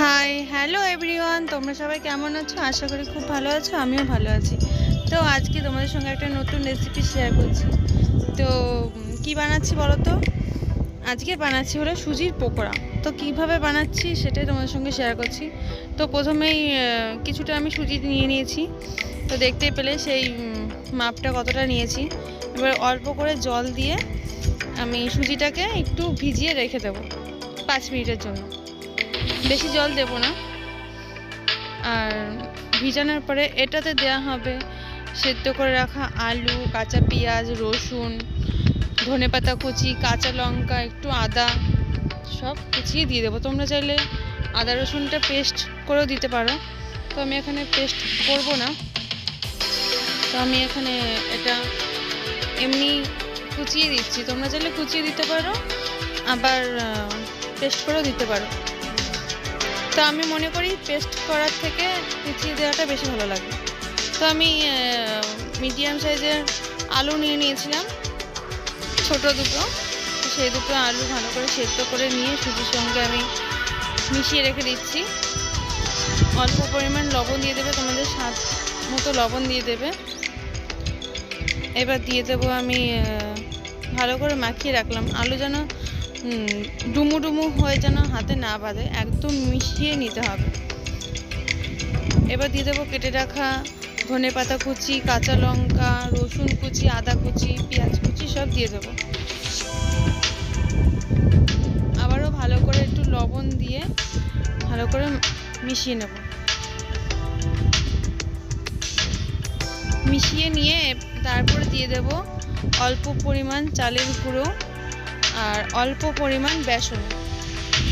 Hi hello everyone তোমরা সবাই কেমন আছো? আশা করি খুব ভালো আছো, আমিও ভালো আছি। তো আজকে তোমাদের সঙ্গে একটা নতুন রেসিপি শেয়ার করছি। তো কি বানাচ্ছি বলো তো আজকে বানাচ্ছি হলো সুজির পকোড়া। তো কীভাবে বানাচ্ছি সেটাই তোমাদের সঙ্গে শেয়ার করছি। তো প্রথমেই কিছুটা আমি সুজি নিয়ে নিয়েছি। তো দেখতে পেলে সেই মাপটা কতটা নিয়েছি। এবার অল্প করে জল দিয়ে আমি সুজিটাকে একটু ভিজিয়ে রেখে দেবো পাঁচ মিনিটের জন্য। বেশি জল দেব না। আর ভিজানোর পরে এটাতে দেওয়া হবে সেদ্ধ করে রাখা আলু, কাঁচা পেঁয়াজ, রসুন ধনেপাতা কুচি, কাঁচা লঙ্কা, একটু আদা, সব কুচিয়ে দিয়ে দেবো। তোমরা চাইলে আদা, রসুনটা পেস্ট করেও দিতে পারো। তো আমি এখানে পেস্ট করব না। তো আমি এখানে এটা এমনি কুচিয়ে দিচ্ছি। তোমরা চাইলে কুচিয়ে দিতে পারো, আবার পেস্ট করেও দিতে পারো। তো আমি মনে করি পেস্ট করার থেকে কুচিয়ে দেওয়াটা বেশি ভালো লাগে। তো আমি মিডিয়াম সাইজের আলু নিয়ে নিয়েছিলাম, ছোট দুটো। সেই দুটো আলু ভালো করে সেদ্ধ করে নিয়ে সুজির সঙ্গে আমি মিশিয়ে রেখে দিচ্ছি। অল্প পরিমাণ লবণ দিয়ে দেবে, তোমাদের স্বাদ মতো লবণ দিয়ে দেবে। এবার দিয়ে দেবো আমি ভালো করে মাখিয়ে রাখলাম। আলু যেন ডুমু ডুমু হয়ে যেন হাতে না বাঁধে, একদম মিশিয়ে নিতে হবে। এবার দিয়ে দেবো কেটে রাখা ধনে পাতা কুচি, কাঁচা লঙ্কা, রসুন কুচি, আদা কুচি, পেঁয়াজ কুচি সব দিয়ে দেবো। আবারও ভালো করে একটু লবণ দিয়ে ভালো করে মিশিয়ে নেব। মিশিয়ে নিয়ে তারপরে দিয়ে দেব অল্প পরিমাণ চালের গুঁড়ো। আর অল্প পরিমাণ বেসন।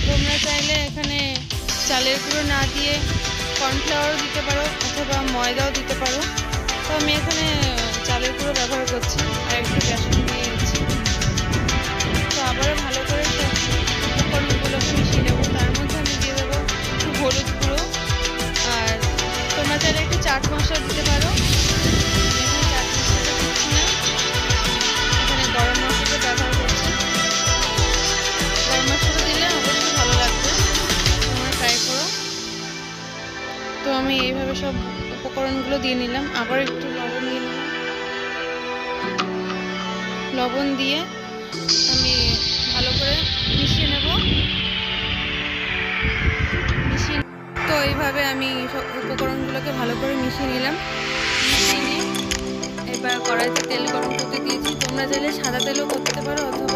তোমরা চাইলে এখানে চালের গুঁড়ো না দিয়ে কর্নফ্লাওয়ারও দিতে পারো অথবা ময়দাও দিতে পারো। তো আমি এখানে চালের গুঁড়ো ব্যবহার করছি আর একটু বেসন নিয়ে নিচ্ছি তো আবারও ভালো করে উপকরণগুলোকে মিশিয়ে নেব। তার মধ্যে আমি দিয়ে দেবো একটু হলুদ গুঁড়ো। আর তোমরা চাইলে একটু চাট মশলা দিতে পারো। আমি এইভাবে সব উপকরণগুলো দিয়ে নিলাম। আবার একটু লবণ দিয়ে নিলাম। লবণ দিয়ে আমি ভালো করে মিশিয়ে নেব। মিশিয়ে তো এইভাবে আমি সব উপকরণগুলোকে ভালো করে মিশিয়ে নিলাম। মিশিয়ে নিয়ে এবার কড়াইতে তেল গরম করতে দিয়েছি। তোমরা চাইলে সাদা তেলও করতে পারো অথবা